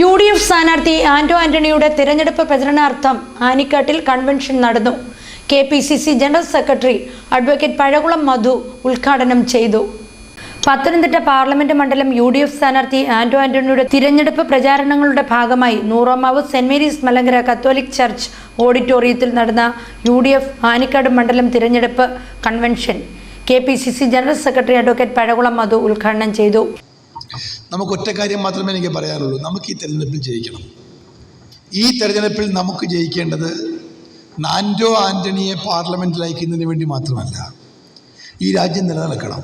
U D F സ്ഥാനാർത്ഥി ആന്റോ ആന്റണിയുടെ തിരഞ്ഞെടുപ്പ് പ്രചരണാർത്ഥം ആനിക്കാട്ടിൽ കൺവെൻഷൻ നടന്നു. K P C C general secretary advocate Pazhakulam Madhu ഉദ്ഘാടനം ചെയ്തു. പത്തനംതിട്ട പാർലമെന്റ് മണ്ഡലം യു ഡി എഫ് സ്ഥാനാർത്ഥി ആന്റോ ആന്റണിയുടെ തിരഞ്ഞെടുപ്പ് പ്രചാരണങ്ങളുടെ ഭാഗമായി Nooromavu saint Mary's Malankara Catholic church ഓഡിറ്റോറിയത്തിൽ നടന്ന യു ഡി എഫ് ആനിക്കാട് മണ്ഡലം തിരഞ്ഞെടുപ്പ് convention K P C C general secretary advocate Pazhakulam Madhu ഉദ്ഘാടനം ചെയ്തു. നമുക്ക് ഒറ്റ കാര്യം മാത്രമേ എനിക്ക് പറയാനുള്ളൂ. നമുക്ക് ഈ തെരഞ്ഞെടുപ്പിൽ ജയിക്കണം. ഈ തെരഞ്ഞെടുപ്പിൽ നമുക്ക് ജയിക്കേണ്ടത് നാൻഡോ ആന്റണിയെ പാർലമെന്റിൽ അയക്കുന്നതിന് വേണ്ടി മാത്രമല്ല ഈ രാജ്യം നിലനിൽക്കണം.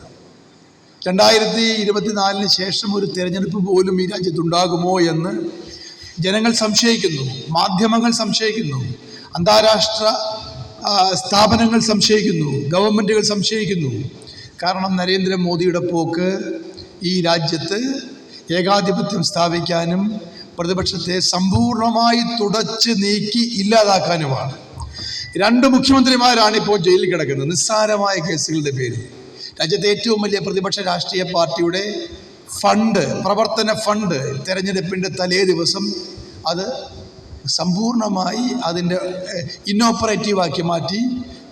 രണ്ടായിരത്തി ഇരുപത്തിനാലിന് ശേഷം ഒരു തെരഞ്ഞെടുപ്പ് പോലും ഈ രാജ്യത്തുണ്ടാകുമോ എന്ന് ജനങ്ങൾ സംശയിക്കുന്നു മാധ്യമങ്ങൾ സംശയിക്കുന്നു അന്താരാഷ്ട്ര സ്ഥാപനങ്ങൾ സംശയിക്കുന്നു ഗവൺമെന്റുകൾ സംശയിക്കുന്നു. കാരണം നരേന്ദ്രമോദിയുടെ പോക്ക് ഈ രാജ്യത്ത് ഏകാധിപത്യം സ്ഥാപിക്കാനും പ്രതിപക്ഷത്തെ സമ്പൂർണമായി തുടച്ച് നീക്കി ഇല്ലാതാക്കാനുമാണ്. രണ്ട് മുഖ്യമന്ത്രിമാരാണ് ഇപ്പോൾ ജയിലിൽ കിടക്കുന്നത്. നിസ്സാരമായ കേസുകളുടെ പേരിൽ. രാജ്യത്തെ ഏറ്റവും വലിയ പ്രതിപക്ഷ രാഷ്ട്രീയ പാർട്ടിയുടെ ഫണ്ട് പ്രവർത്തന ഫണ്ട് തെരഞ്ഞെടുപ്പിന്റെ തലേ ദിവസം അത് സമ്പൂർണമായി അതിന്റെ ഇന്നോപ്പറേറ്റീവ് ആക്കി മാറ്റി.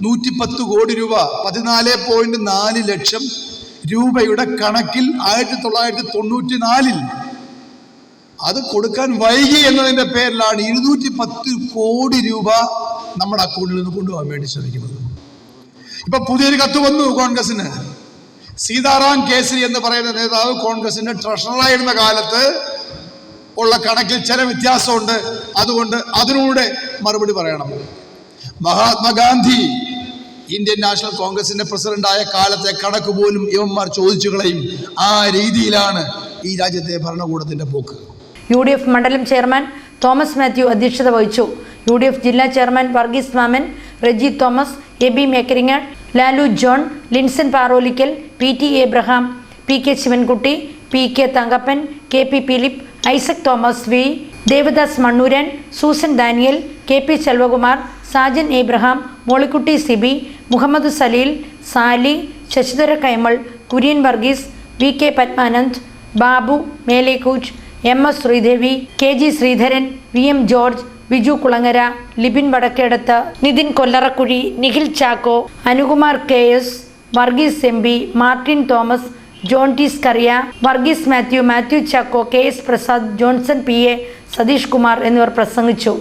നൂറ്റിപ്പത്ത് കോടി രൂപ പതിനാല് പോയിന്റ് നാല് ലക്ഷം രൂപയുടെ കണക്കിൽ ആയിരത്തി തൊള്ളായിരത്തി തൊണ്ണൂറ്റി നാലിൽ അത് കൊടുക്കാൻ വൈകി എന്നതിന്റെ പേരിലാണ് ഇരുന്നൂറ്റി പത്ത് കോടി രൂപ നമ്മുടെ അക്കൗണ്ടിൽ നിന്ന് കൊണ്ടുപോകാൻ വേണ്ടി ശ്രമിക്കുന്നത്. ഇപ്പൊ പുതിയൊരു കത്ത് വന്നു കോൺഗ്രസിന് സീതാറാം കേസരി എന്ന് പറയുന്ന നേതാവ് കോൺഗ്രസിന്റെ ട്രഷററായിരുന്ന കാലത്ത് ഉള്ള കണക്കിൽ ചില വ്യത്യാസമുണ്ട്. അതുകൊണ്ട് അതിനൂടെ മറുപടി പറയണം. മഹാത്മാഗാന്ധി ഇന്ത്യൻ നാഷണൽ കോൺഗ്രസിന്റെ പ്രസിഡന്റായ കാലത്തെ കണക്ക് പോലും ഇവന്മാർ ചോദിച്ചു കളയും. ആ രീതിയിലാണ് ഈ രാജ്യത്തെ ഭരണകൂടത്തിന്റെ പോക്ക്. യു ഡി എഫ് മണ്ഡലം ചെയർമാൻ തോമസ് മാത്യു അധ്യക്ഷത വഹിച്ചു. യു ഡി എഫ് ജില്ലാ chairman Varghese Mammen Reji Thomas A B Mekkaringad Lalu John Linson Parolickal P T Abraham P K Sivankutty P K Thankappan K P Philip Isaac Thomas V Devadas Mannooran Susan Daniel K P Selvakumar Sajan Abraham Mollykutty Siby Muhammad Saleel Sali Sasidhara Kaimal Kurian Varghese V K Padmanand Babu Melekooch M S Sreedevi K G Sreedharan V M George Biju Kulangara Libin Vadakkedath Nithin Kollarakuzhi Nikhil Chacko Anukumar K S Varghese M Martin Thomas John T Scaria Varghese Mathew Mathew Chacko K S Prasad Johnson P A Satheesh Kumar എന്നിവർ പ്രസംഗിച്ചു.